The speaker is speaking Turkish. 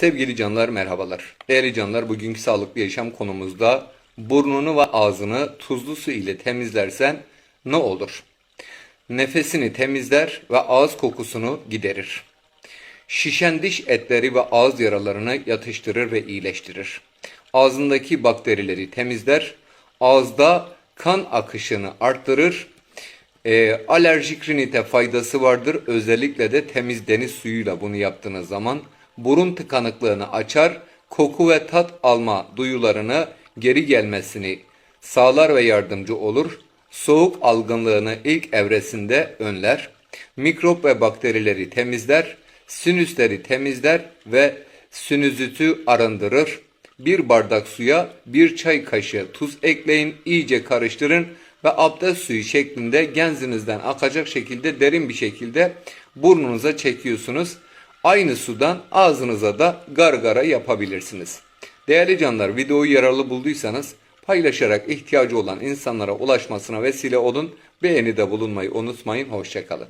Sevgili canlar merhabalar. Değerli canlar bugünkü sağlıklı yaşam konumuzda burnunu ve ağzını tuzlu su ile temizlersen ne olur? Nefesini temizler ve ağız kokusunu giderir. Şişen diş etleri ve ağız yaralarını yatıştırır ve iyileştirir. Ağzındaki bakterileri temizler. Ağızda kan akışını arttırır. E, alerjik rinite faydası vardır. Özellikle de temiz deniz suyuyla bunu yaptığınız zaman burun tıkanıklığını açar. Koku ve tat alma duyularını geri gelmesini sağlar ve yardımcı olur. Soğuk algınlığını ilk evresinde önler. Mikrop ve bakterileri temizler. Sinüsleri temizler ve sinüzitü arındırır. Bir bardak suya bir çay kaşığı tuz ekleyin, iyice karıştırın ve abdest suyu şeklinde genzinizden akacak şekilde derin bir şekilde burnunuza çekiyorsunuz. Aynı sudan ağzınıza da gargara yapabilirsiniz. Değerli canlar videoyu yararlı bulduysanız paylaşarak ihtiyacı olan insanlara ulaşmasına vesile olun. Beğeni de bulunmayı unutmayın. Hoşçakalın.